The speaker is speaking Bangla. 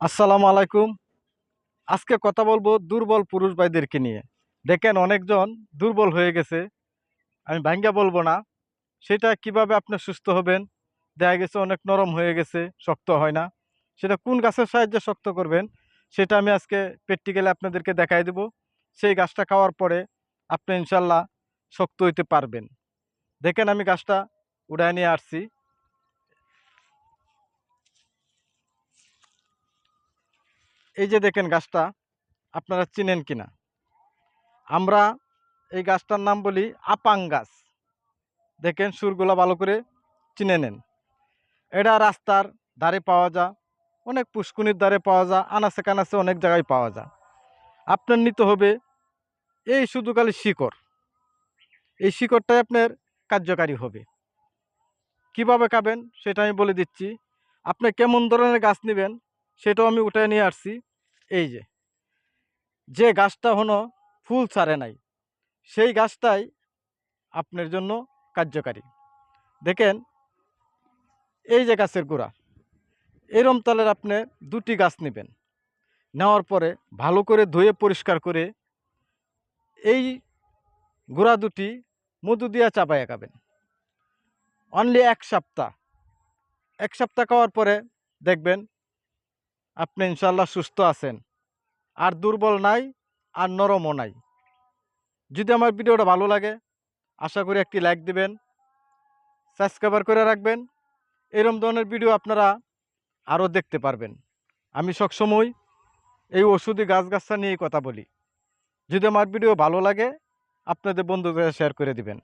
আসসালামু আলাইকুম। আজকে কথা বলব দুর্বল পুরুষ ভাইদেরকে নিয়ে। দেখেন অনেকজন দুর্বল হয়ে গেছে, আমি ভাঙ্গা বলব না। সেটা কীভাবে আপনি সুস্থ হবেন? দেখা গেছে অনেক নরম হয়ে গেছে, শক্ত হয় না। সেটা কোন গাছের সাহায্যে শক্ত করবেন, সেটা আমি আজকে প্র্যাকটিক্যালি আপনাদেরকে দেখাই দেব। সেই গাছটা খাওয়ার পরে আপনি ইনশাল্লাহ শক্ত হইতে পারবেন। দেখেন আমি গাছটা উড়ায় নিয়ে আসছি। এই যে দেখেন গাছটা, আপনারা চিনেন কিনা? আমরা এই গাছটার নাম বলি আপাং গাছ। দেখেন সুরগুলা ভালো করে চিনে নেন। এটা রাস্তার ধারে পাওয়া যায় অনেক পুষ্কুনির ধারে পাওয়া যায় আনাচে কানাচে অনেক জায়গায় পাওয়া যায় আপনার নিতে হবে এই শুধু খালি শিকড়। এই শিকড়টাই আপনার কার্যকারী হবে। কীভাবে খাবেন সেটা আমি বলে দিচ্ছি। আপনি কেমন ধরনের গাছ নেবেন সেটাও আমি উঠে নিয়ে আসছি। এই যে যে গাছটা হলো ফুল ছাড়ে নাই, সেই গাছটাই আপনার জন্য কার্যকারী। দেখেন, এই যে গাছের গোড়া, এরম তালের আপনি দুটি গাছ নেবেন। নেওয়ার পরে ভালো করে ধুয়ে পরিষ্কার করে এই গোড়া দুটি মধু দিয়া চাপাইয়া খাবেন। অনলি এক সপ্তাহ। এক সপ্তাহ খাওয়ার পরে দেখবেন আপনি ইনশাল্লাহ সুস্থ আছেন। আর দুর্বল নাই, আর নরমও নাই। যদি আমার ভিডিওটা ভালো লাগে, আশা করি একটি লাইক দিবেন, সাবস্ক্রাইবার করে রাখবেন, এরম ধরনের ভিডিও আপনারা আরও দেখতে পারবেন। আমি সবসময় এই ওষুধি গাছগাছটা নিয়েই কথা বলি। যদি আমার ভিডিও ভালো লাগে, আপনাদের বন্ধুদের শেয়ার করে দিবেন।